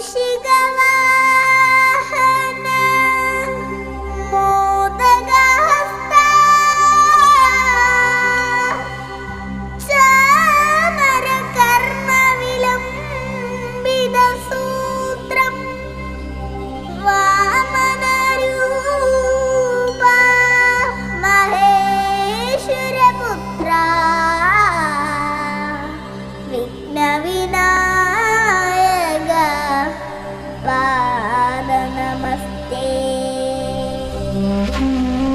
খুশি Mm-hmm.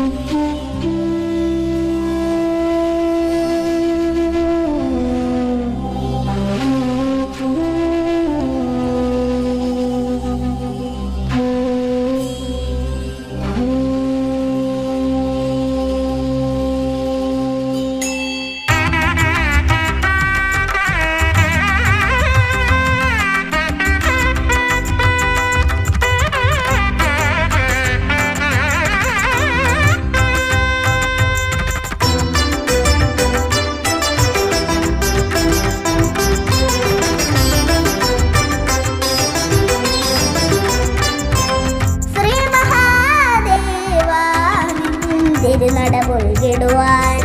തിരുനട പൊഴുകിടുവാൻ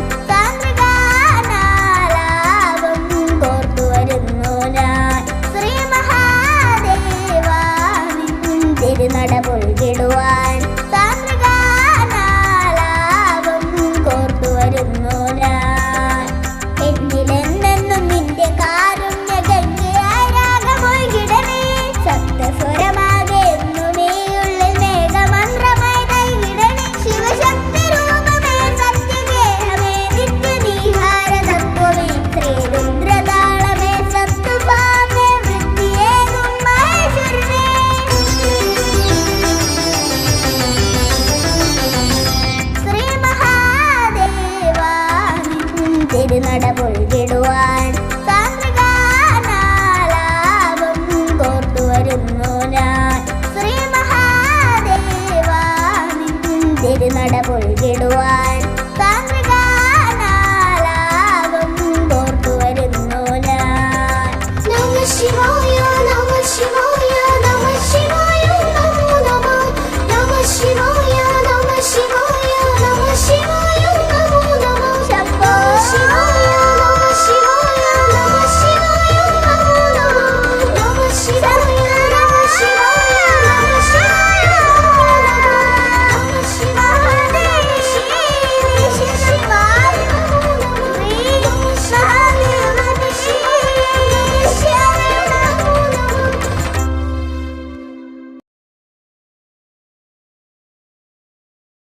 നടപുൽകിടുവാൻ